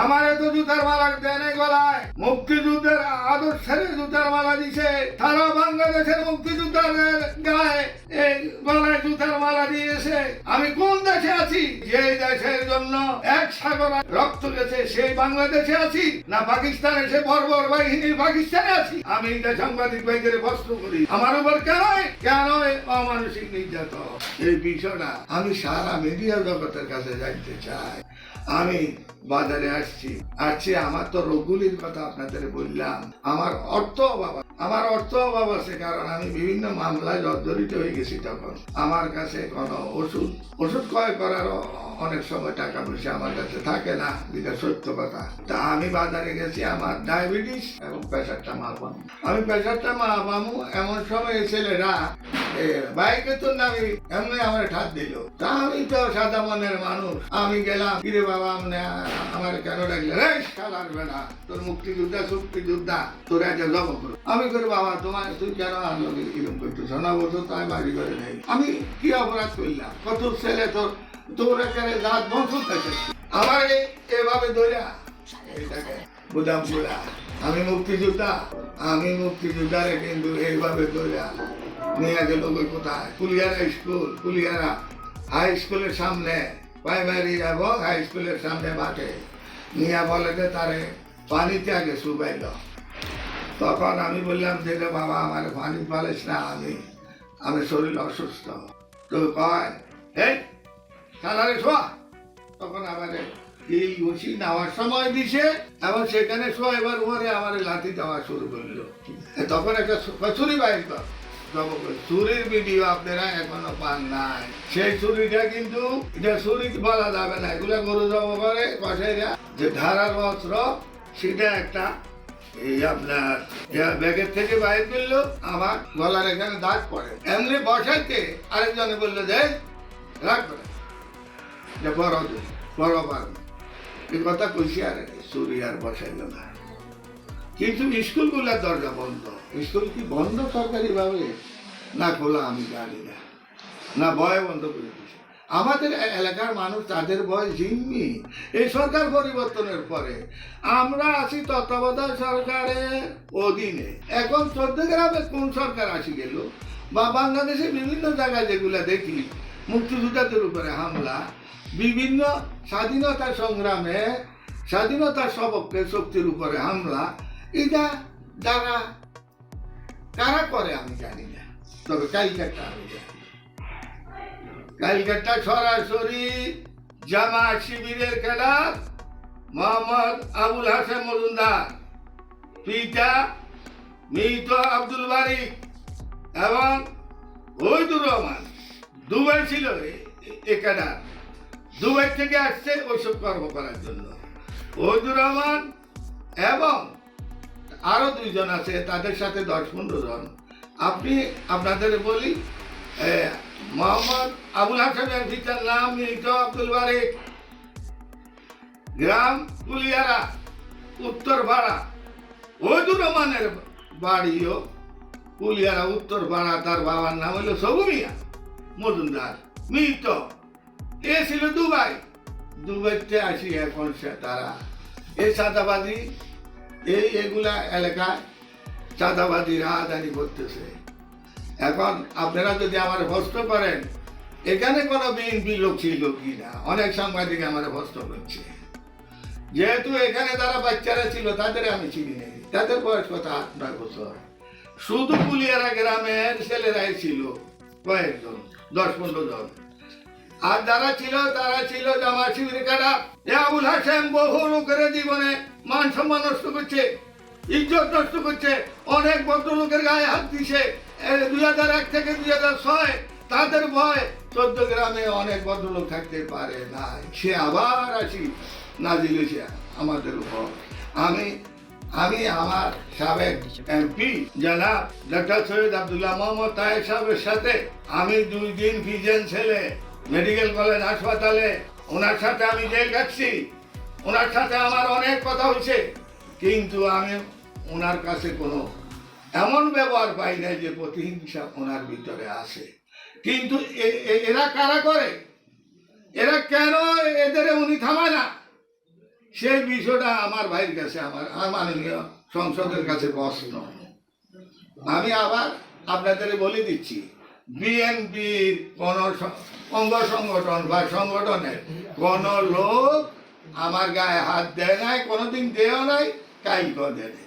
আমারে তো জুতার মালা দেয় নাই গলায়। মুক্তিযুদ্ধের আদর্শের জুতার মালা দিছে। সারা বাংলাদেশের মুক্তিযোদ্ধাদের গায়ে এই গলায় জুতার মালা দিয়েছে। আমি কোন দেশে আছি? যে দেশের জন্য এক সাগর রক্ত গেছে, সেই বাংলাদেশে আছি? না পাকিস্তানে? সে বর্বর বাহিনী পাকিস্তানে আছি। আমি এটা সাংবাদিক ভাইদের প্রশ্ন করি আমার উপর কেন কেন অমানসিক নির্যাতন? এই বিষয়টা আমি সারা মিডিয়া জগতের কাছে যাইতে চাই। আমি বাজারে আসছি। আসছি, আমার তো রোগগুলির কথা আপনাদের বললাম। আমার অর্থ অভাব আমার অর্থ অভাব আছে, কারণ আমি বিভিন্ন মামলায় জর্জরিত হয়ে গেছি তখন। আমার কাছে কোনো ওষুধ ওষুধ ক্রয় করারও অনেক সময় টাকা পয়সা আমার কাছে থাকে না, যেটা সত্য কথা। তা আমি বাজারে গেছি, আমার ডায়াবেটিস এবং প্রেশারটা মাপাম আমি প্রেশারটা মাপামু এমন সময় ছেলেরা বাইকে তো নামি, এমনি আমার ঠাত দিল। তা আমি তো সাদা মনের মানুষ। আমি গেলাম, কিরে বাবা, আমনে আমার কেন ডাকলে রে শালার বেড়া তোর মুক্তিযোদ্ধা, শক্তিযোদ্ধা, তোর একটা জব করো আমি করে বাবা, তোমার, তুই কেন আনলো এরকম করতেছ? না বলতো তাই বাড়ি করে নেই। আমি কি অপরাধ করলাম? কত ছেলে তোর তোর এখানে দাঁত বংশ থাকে? আমার এভাবে ধরিয়া বুদাম পুরা আমি মুক্তিযোদ্ধা। আমি মুক্তিযোদ্ধারে কিন্তু এইভাবে ধরিয়া নিয়ে গেল কোথায় কুলিয়ারা স্কুল, কুলিয়ারা হাই স্কুলের সামনে। প্রাইমারি এবং হাই স্কুলের সামনে মাঠে। নিয়ে বলে যে তারে পানিতে আগে শুকাইল তখন আমি বললাম যে, রে বাবা, আমার পানি পালিস না আমি আমি শরীর অসুস্থ। তো কয় সালারে শোয়া। তখন আমারে এই ঘুষি নেওয়ার সময় দিছে, এবং সেখানে শোয়া এবার উপরে আমার লাঠি দেওয়া শুরু করল। তখন একটা ছুরি বাইর ছুরির ভিডিও আপনারা এখনও পান নাই। সেই ছুরিটা কিন্তু, এটা ছুরি বলা যাবে না। এগুলা গরু জব করে কষাইরা যে ধারার অস্ত্র, সেটা একটা এই আপনার ব্যাগের থেকে বাইর করল, আমার গলার এখানে দাগ পড়ে। এমনি বসাইতে আরেকজনে বলল যে করে। যে বড় বড় পারবে এই কথা কইছি আর চুরি আর বসাইল না। কিন্তু স্কুলগুলোর দরজা বন্ধ। স্কুল কি বন্ধ সরকারিভাবে? না, খোলা, আমি জানি না। না, ভয় বন্ধ করে দিছে আমাদের এলাকার মানুষ, তাদের ভয় জিম্মি। এই সরকার পরিবর্তনের পরে আমরা আছি তত্ত্বাবধায়ক সরকারের অধীনে। এখন চোদ্দ গ্রামে কোন সরকার আসি গেল? বা বাংলাদেশের বিভিন্ন জায়গায় যেগুলা দেখি, মুক্তিযোদ্ধাদের উপরে হামলা, বিভিন্ন স্বাধীনতা সংগ্রামে স্বাধীনতার সপক্ষে শক্তির উপরে হামলা এটা যারা কারা করে আমি জানি না। তবে কালকাটা আমি জানি। কালকাটা সরাসরি জামা শিবিরের খেলার মোহাম্মদ আবুল হাসান মজুমদার, পিতা মৃত আব্দুল বারিক এবং ওইদুর রহমান। দুবাই ছিল এ- এ- এ ক্যাডার দুবাই থেকে আসছে ওইসব কর্ম করার জন্য। ওইদুর রহমান এবং আরও দুইজন আছে, তাদের সাথে দশ পনেরো জন। আপনি, আপনাদের বলি মোহাম্মদ আবুল হাসানের পিতার নাম মৃত আব্দুল বারিক। গ্রাম কুলিয়ারা, উত্তর ভাড়া। ওইদুর রহমানের বাড়িও কুলিয়ারা, উত্তর পাড়া তার বাবার নাম হলো সবু মিয়া, মজুমদার, মৃত। এ ছিল দুবাই। দুবাইতে আসি এখন সে তারা। এই চাঁদাবাদি এই এগুলা এলাকায় চাঁদাবাদি রাহাদানি করতেছে। এখন আপনারা যদি আমার প্রশ্ন করেন, এখানে কোনো বিএনপি লোক ছিল কি না অনেক সাংবাদিক আমার প্রশ্ন করছে। যেহেতু এখানে যারা বাচ্চারা ছিল, তাদের আমি চিনি নেই তাদের বয়স কত? আট, নয় বছর। শুধু পুলিয়ারা গ্রামের ছেলেরাই ছিল, কয়েকজন, দশ, পনেরো জন। আর যারা ছিল, তারা ছিল জামা শিবির কাটা। আবুল হাসেম বহু লোকের জীবনে মান সম্মান নষ্ট করছে, ইজ্জত নষ্ট করছে, অনেক ভদ্রলোকের গায়ে হাত দিছে। দুই হাজার এক থেকে দুই হাজার ছয়, তাদের ভয়। চোদ্দ গ্রামে অনেক ভদ্রলোক থাকতে পারে না সে আবার আসি নাজিল হয়েছে আমাদের উপর। আমি আমি আমার সাবেক এমপি জনাব ডাক্তার সৈয়দ আবদুল্লাহ মোহাম্মদ তাহের সাহেবের সাথে আমি দুই দিন ভিজেন ছেলে, মেডিকেল কলেজ, হাসপাতালে, ওনার সাথে আমি জেল কাটছি ওনার সাথে আমার অনেক কথা হয়েছে। কিন্তু আমি ওনার কাছে কোনো এমন ব্যবহার পাই না যে প্রতিহিংসা ওনার ভিতরে আসে কিন্তু এরা কারা করে? এরা কেন এদের উনি থামায় না? সেই বিষয়টা আমার ভাইয়ের কাছে, আমার মাননীয় সংসদের কাছে প্রশ্ন। আমি আবার আপনাদের বলে দিচ্ছি, বিএনপির কোন অঙ্গ সংগঠন বা সংগঠনের কোন লোক আমার গায়ে হাত দেয় নাই কোনোদিন দেয় নাই কাই দেয় নাই।